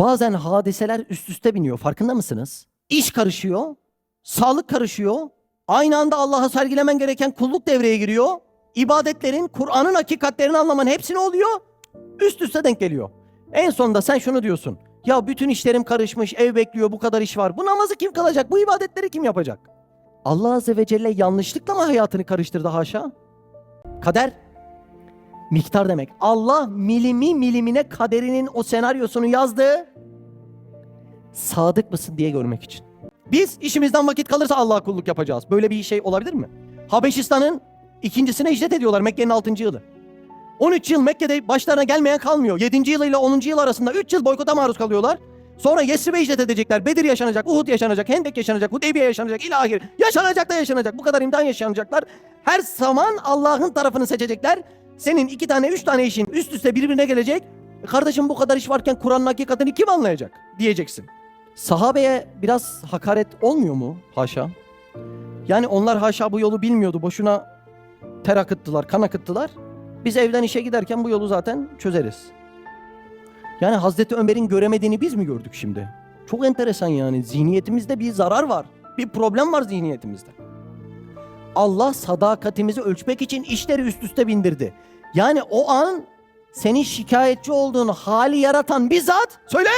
Bazen hadiseler üst üste biniyor. Farkında mısınız? İş karışıyor. Sağlık karışıyor. Aynı anda Allah'a sergilemen gereken kulluk devreye giriyor. İbadetlerin, Kur'an'ın hakikatlerini anlaman hepsi ne oluyor? Üst üste denk geliyor. En sonunda sen şunu diyorsun. Ya bütün işlerim karışmış, ev bekliyor, bu kadar iş var. Bu namazı kim kılacak? Bu ibadetleri kim yapacak? Allah Azze ve Celle yanlışlıkla mı hayatını karıştırdı haşa? Kader miktar demek. Allah milimi milimine kaderinin o senaryosunu yazdı. Sadık mısın diye görmek için. Biz işimizden vakit kalırsa Allah'a kulluk yapacağız. Böyle bir şey olabilir mi? Habeşistan'ın ikincisine hicret ediyorlar Mekke'nin 6. yılı. 13 yıl Mekke'de başlarına gelmeyen kalmıyor. 7. yıl ile 10. yıl arasında 3 yıl boykota maruz kalıyorlar. Sonra Yesrib'e hicret edecekler. Bedir yaşanacak, Uhud yaşanacak, Hendek yaşanacak, Hudeybiye yaşanacak, ilahir. Yaşanacak da yaşanacak. Bu kadar imtihan yaşanacaklar. Her zaman Allah'ın tarafını seçecekler. Senin iki tane, üç tane işin üst üste birbirine gelecek. "E Kardeşim bu kadar iş varken Kur'an'ın hakikatini kim anlayacak? Diyeceksin. Sahabeye biraz hakaret olmuyor mu? Haşa. Yani onlar haşa bu yolu bilmiyordu. Boşuna ter akıttılar, kan akıttılar. Biz evden işe giderken bu yolu zaten çözeriz. Yani Hazreti Ömer'in göremediğini biz mi gördük şimdi? Çok enteresan yani. Zihniyetimizde bir zarar var. Bir problem var zihniyetimizde. Allah sadakatimizi ölçmek için işleri üst üste bindirdi. Yani o an senin şikayetçi olduğun hali yaratan bizzat söyle